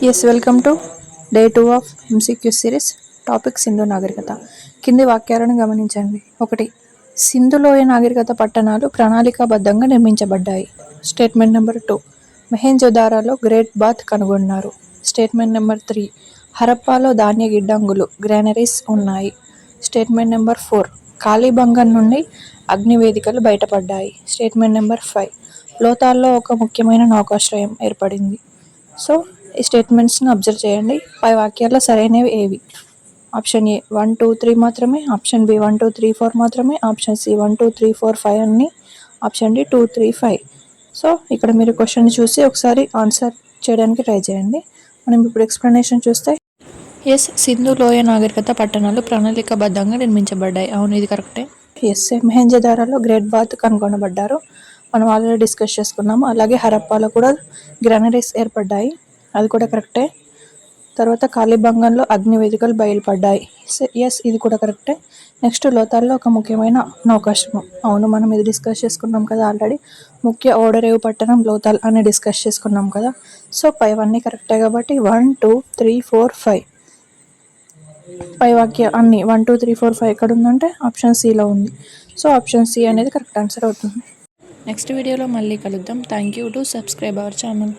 Yes welcome to day two of MCQ series topic Sindhu నాగరికత కింది వాక్యాలను గమనించండి ఒకటి సింధులోయ నాగరికత పట్టణాలు ప్రణాళికాబద్ధంగా నిర్మించబడ్డాయి స్టేట్మెంట్ నెంబర్ టూ మెహెంజోదారాలో గ్రేట్ బాత్ కనుగొన్నారు స్టేట్మెంట్ నెంబర్ త్రీ హరప్పాలో ధాన్య గిడ్డంగులు గ్రానరీస్ ఉన్నాయి స్టేట్మెంట్ నెంబర్ ఫోర్ కాళీబంగన్ నుండి అగ్నివేదికలు బయటపడ్డాయి స్టేట్మెంట్ నెంబర్ ఫైవ్ లోతాల్లో ఒక ముఖ్యమైన నౌకాశ్రయం ఏర్పడింది సో ఈ స్టేట్మెంట్స్ని అబ్జర్వ్ చేయండి. పై వాక్యాల్లో సరైనవి ఏవి? Option A one two three మాత్రమే. Option B one two three four మాత్రమే. Option C one two three four five అన్ని. Option D two three five so ఇక్కడ మీరు క్వశ్చన్ చూసి ఒకసారి ఆన్సర్ చేయడానికి ట్రై చేయండి. మనం ఇప్పుడు ఎక్స్ప్లెనేషన్ చూస్తే. ఎస్ సింధు లోయ నాగరికత పట్టణాలు ప్రణాళికాబద్ధంగా నిర్మించబడ్డాయి. అవును ఇది కరెక్టే ఎస్ మెహంజదారాలో గ్రేట్ బాత్ కనుగొనబడ్డారు. మనం ఆల్రెడీ డిస్కస్ చేసుకున్నాము. అలాగే హరప్పాలో కూడా గ్రానరీస్ ఏర్పడ్డాయి. అది కూడా కరెక్టే. తర్వాత కాళీబంగంలో అగ్ని వేదికలు బయలుపడ్డాయి. ఎస్ ఇది కూడా కరెక్టే. నెక్స్ట్ లోతాల్లో ఒక ముఖ్యమైన నౌకాశ్రమం. అవును మనం ఇది డిస్కస్ చేసుకున్నాం కదా ఆల్రెడీ. ముఖ్య ఓడరేవు పట్టణం లోతాల్ అని డిస్కస్ చేసుకున్నాం కదా. సో పైవన్నీ కరెక్టే కాబట్టి one two three four five. పై వాక్య అన్ని one two three four five ఎక్కడ ఉందంటే ఆప్షన్ సిలో ఉంది. సో ఆప్షన్ సి అనేది కరెక్ట్ ఆన్సర్ అవుతుంది. నెక్స్ట్ వీడియోలో మళ్ళీ కలుద్దాం. Thank you to subscribe our channel.